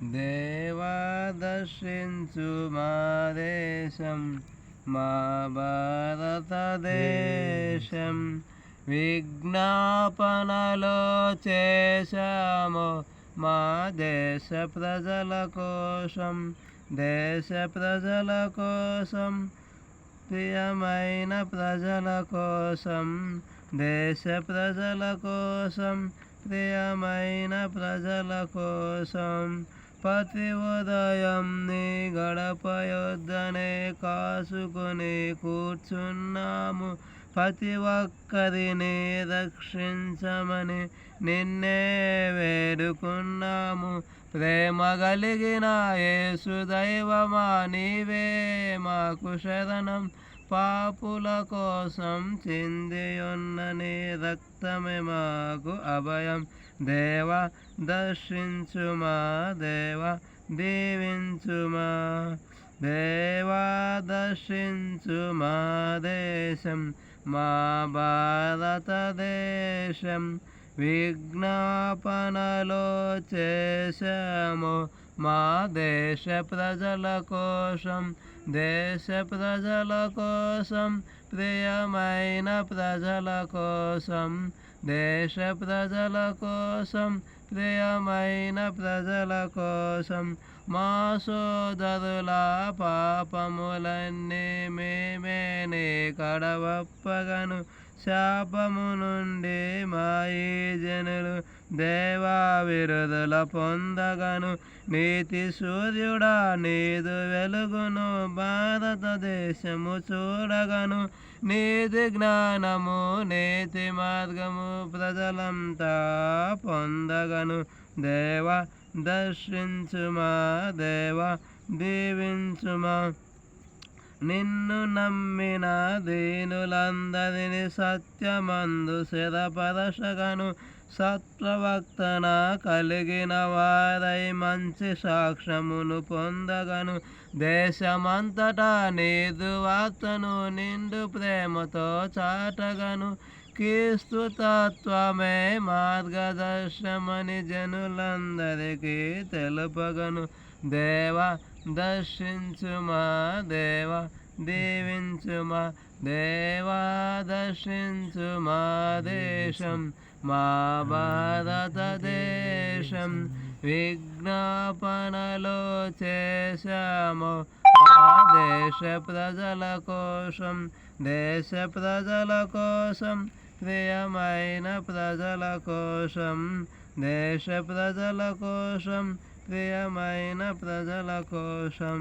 దేవా దర్శించు మా దేశం మా భారతదేశం విజ్ఞాపనలో చేశాము మా దేశ ప్రజల కోసం దేశ ప్రజల కోసం ప్రియమైన ప్రజల కోసం దేశ ప్రజల కోసం ప్రియమైన ప్రజల కోసం. పతి ఉదయం నీ గడప కాసుకొని కూర్చున్నాము. ప్రతి ఒక్కరిని రక్షించమని నిన్నే వేడుకున్నాము. ప్రేమ కలిగిన యేసు దైవమా నీవే మాకు శరణం. పాపుల కోసం చిందియున్న నీ రక్తమే మాకు అభయం. దేవ దర్శించుమా దేవ దీవించుమా. దేవా దర్శించుమా దేశం మా భారతదేశం విజ్ఞాపనలో చేశాము మా దేశ ప్రజల కోసం. దేశ ప్రజల కోసం ప్రియమైన ప్రజల కోసం. దేశ ప్రజల కోసం ప్రియమైన ప్రజల కోసం మా సోదరుల పాపములన్నీ మేమే కడవప్పగను. శాపము నుండి మా ఈ జనులు దేవా విరుదుల పొందగను. నీతి సూర్యుడా నీదు వెలుగును భారతదేశము చూడగను. నీతి జ్ఞానము నీతి మార్గము ప్రజలంతా పొందగను. దేవ దర్శించుమా దేవ దీవించుమా. నిన్ను నమ్మిన దీనులందరిని సత్యమందు శిరపరశగను సత్వవక్తన కలిగిన వారై మంచి సాక్ష్యమును పొందగను. దేశమంతటా నీదు వార్తను నిండు ప్రేమతో చాటగను. క్రీస్తు తత్వమే మార్గదర్శమని జనులందరికీ తెలుపగను. దేవ దర్శించుమా దేవ దీవించుమా దేవా దర్శించుమా దేశం మా భారతదేశం విజ్ఞాపనలో చేశాము మా దేశ ప్రజల కోసం దేశ ప్రజల కోసం ప్రియమైన ప్రజల కోసం దేశ ప్రజల కోసం ప్రియమైన ప్రజల కోసం.